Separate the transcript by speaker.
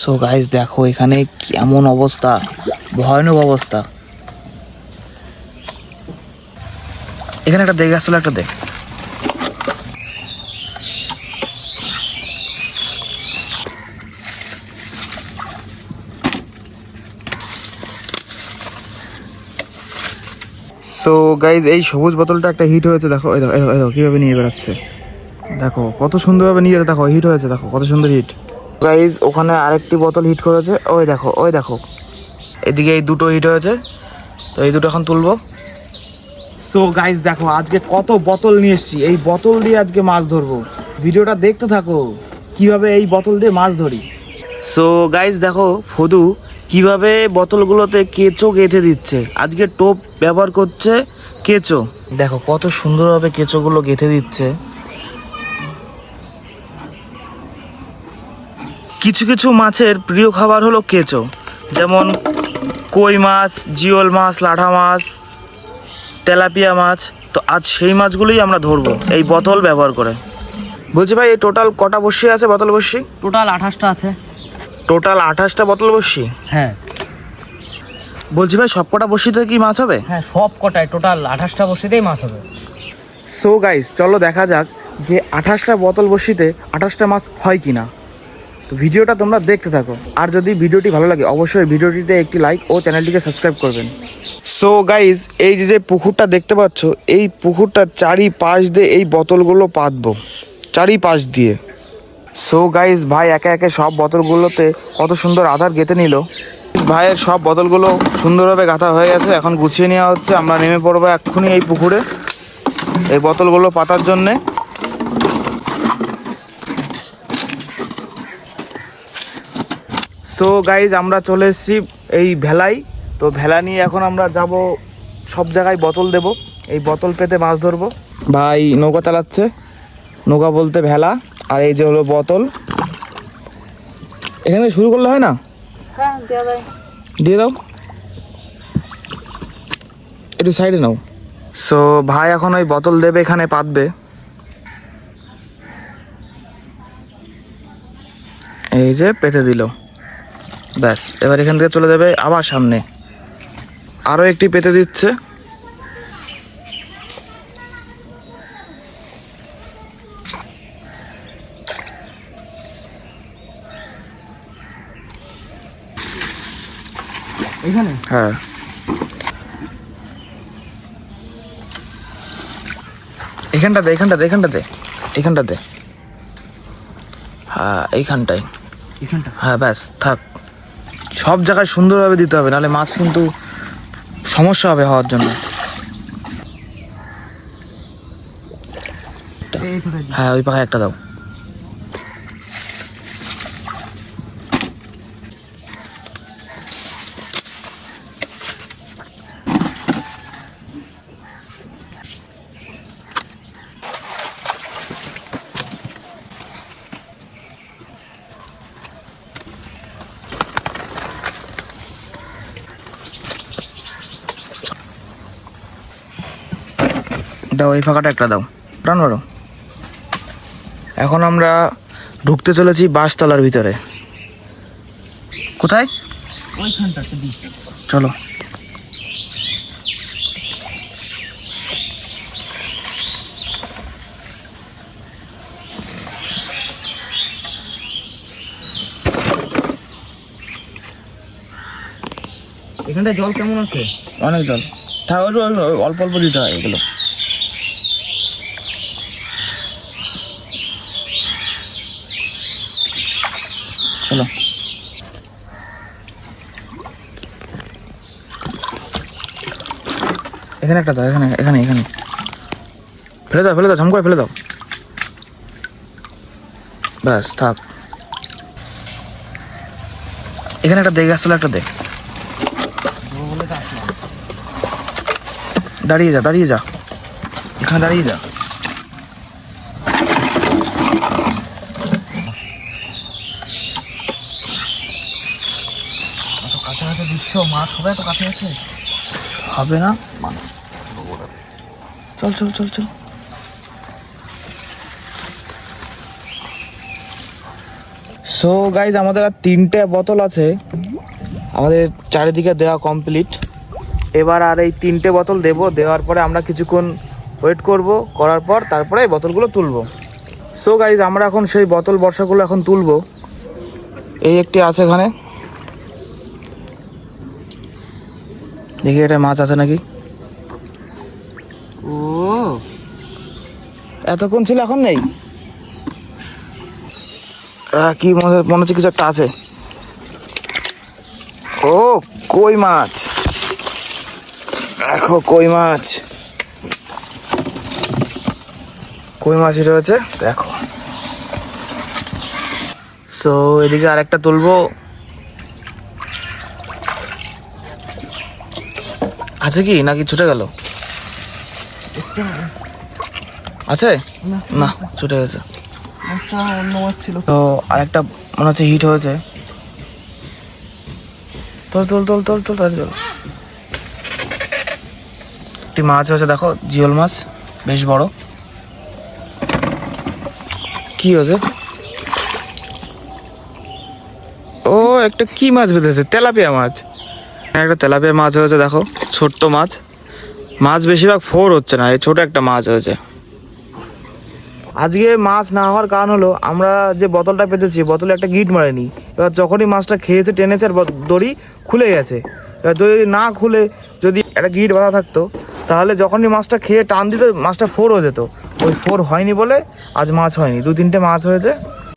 Speaker 1: So guys দেখো এখানে কেমন অবস্থা? ভয়ানক অবস্থা। এখানে একটা দেখ, আসলে একটা দেখ। সো গাইজ এই সবুজ বোতলটা একটা হিট হয়েছে, দেখো, এই দেখো কীভাবে নিয়ে বেড়াচ্ছে। দেখো, কত সুন্দরভাবে নিয়ে দেখো হিট হয়েছে, দেখো, কত সুন্দর হিট গাইজ ওখানে আরেকটি বোতল হিট করেছে। ওই দেখো ওই দেখো। এদিকে এই দুটো হিট হয়েছে। তো এই দুটো এখন তুলবো। সো গাইজ দেখো আজকে কত বোতল নিয়ে এসেছি। এই বোতল দিয়ে আজকে মাছ ধরবো। ভিডিওটা দেখতে থাকো কীভাবে এই বোতল দিয়ে মাছ ধরি। সো গাইজ দেখো ফদু কীভাবে বোতলগুলোতে কেঁচো গেঁথে দিচ্ছে। আজকে টোপ ব্যবহার করছে কেঁচো। দেখো কত সুন্দরভাবে কেঁচোগুলো গেঁথে দিচ্ছে। কিছু কিছু মাছের প্রিয় খাবার হলো কেঁচো যেমন কই মাছ জিওল মাছ লাঠা মাছ তেলাপিয়া মাছ। তো আজ সেই মাছগুলোই আমরা ধরবো এই বোতল ব্যবহার করে। বলছি ভাই এই টোটাল কটা বসি আছে বোতল বসি
Speaker 2: টোটাল আঠাশটা আছে।
Speaker 1: টোটাল আঠাশটা বোতল বসি
Speaker 2: হ্যাঁ।
Speaker 1: বলছি ভাই সব কটা বসিতে কি মাছ হবে?
Speaker 2: হ্যাঁ সব কটায় টোটাল আঠাশটা বসিতেই মাছ হবে।
Speaker 1: সো গাইস চলো দেখা যাক যে আঠাশটা বোতল বসিতে আঠাশটা মাছ হয় কিনা। তো ভিডিওটা তোমরা দেখতে থাকো। আর যদি ভিডিওটি ভালো লাগে অবশ্যই ভিডিওটিতে একটি লাইক ও চ্যানেলটিকে সাবস্ক্রাইব করবেন। সো গাইস এই যে যে পুকুরটা দেখতে পাচ্ছ এই পুকুরটার চারি পাশ দিয়ে এই বোতলগুলো পাতবো। চারি পাশ দিয়ে। সো গাইস ভাই একে একে সব বোতলগুলোতে কত সুন্দর আধার গেঁথে নিল। ভাইয়ের সব বোতলগুলো সুন্দরভাবে গাঁথা হয়ে গেছে এখন গুছিয়ে নেওয়া হচ্ছে। আমরা নেমে পড়ব এক্ষুনি এই পুকুরে এই বোতলগুলো পাতার জন্যে। সো গাইজ আমরা চলে এসেছি এই ভেলাই। তো ভেলা নিয়ে এখন আমরা যাব সব জায়গায় বোতল দেব। এই বোতল পেতে মাছ ধরবো। ভাই নৌকা চালাচ্ছে। নৌকা বলতে ভেলা আর এই যে হলো বোতল। এখানে শুরু করলে হয় না?
Speaker 2: হ্যাঁ
Speaker 1: দিয়ে দাও। একটু সাইডে নাও। সো ভাই এখন ওই বোতল দেবে এখানে পাতবে। এই যে পেতে দিল। ব্যাস এবার এখান থেকে চলে যাবে আবার সামনে। আরও একটি পেতে দিচ্ছে।
Speaker 2: এখানে?
Speaker 1: হ্যাঁ। এখানটাতে এখানটাতে এখানটাতে এখানটাতে হ্যাঁ হ্যাঁ ব্যাস থাক। সব জায়গায় সুন্দরভাবে দিতে হবে, নাহলে মাছ কিন্তু সমস্যা হবে হওয়ার জন্য। হ্যাঁ ওই পাখায় একটা দাও। দাও এই ফাঁকাটা একটা দাও। প্রাণ মারো। এখন আমরা ঢুকতে চলেছি বাসতলার ভিতরে। কোথায়? চলো।
Speaker 2: এখানটা জল কেমন আছে?
Speaker 1: অনেক জল। একটু অল্প অল্প দিতে হয় এগুলো। চলো। এখানে একটা দাও, এখানে এখানে এখানে। ফেলে দাও ফেলে দাও ঝমকায় ফেলে দাও। ব্যাস, থাক। এখানে একটা দেখ আসলে একটা দেখ দাঁড়িয়ে যা দাঁড়িয়ে যা। এখানে দাঁড়িয়ে যা।
Speaker 2: কাছে মাছ হবে তো কাছে আছে
Speaker 1: হবে না? চল চল চল চল। সো গাইজ আমাদের আর তিনটে বোতল আছে। আমাদের চারিদিকে দেওয়া কমপ্লিট এবার আর এই তিনটে বোতল দেবো। দেওয়ার পরে আমরা কিছুক্ষণ ওয়েট করব। করার পর তারপরে এই বোতলগুলো তুলবো। সো গাইজ আমরা এখন সেই বোতল বর্ষাগুলো এখন তুলবো। এই একটি আছে এখানে। দেখি এটা মাছ আছে নাকি?
Speaker 2: ও।
Speaker 1: এতক্ষণ ছিল এখন নেই? কি মনে মনে হচ্ছে কিছু একটা আছে। ও কই মাছ? দেখো কই মাছ। কই মাছই রয়েছে দেখো। তো এদিকে আরেকটা তুলবো। আছে কি? নাকি ছুটে গেল? আছে?
Speaker 2: না
Speaker 1: ছুটে গেছে। তো আরেকটা মনে হচ্ছে হিট হয়েছে। তোল তোল তোল তোল তোল তোল। একটি মাছ হয়েছে দেখো জিওল মাছ বেশ বড়। কি হয়েছে? ও একটা কি মাছ বেঁধেছে? তেলাপিয়া মাছ। একটা তেলাপিয়া মাছ হয়েছে, দেখো, ছোট্ট মাছ। মাছ বেশিরভাগ ফোর হচ্ছে না, এই ছোট একটা মাছ হয়েছে। আজকে মাছ না হওয়ার কারণ হলো, আমরা যে বোতলটা পেতেছি, বোতলে একটা গিট মারেনি। এবার যখনই মাছটা খেয়েছে, টেনেছে, আর দড়ি খুলে গেছে। এবার যদি না খুলে, যদি একটা গিট বাঁধা থাকতো, তাহলে যখনই মাছটা খেয়ে টান দিত, মাছটা ফোর হয়ে যেত। ওই ফোর হয়নি বলে আজ মাছ হয়নি। দু তিনটে মাছ হয়েছে।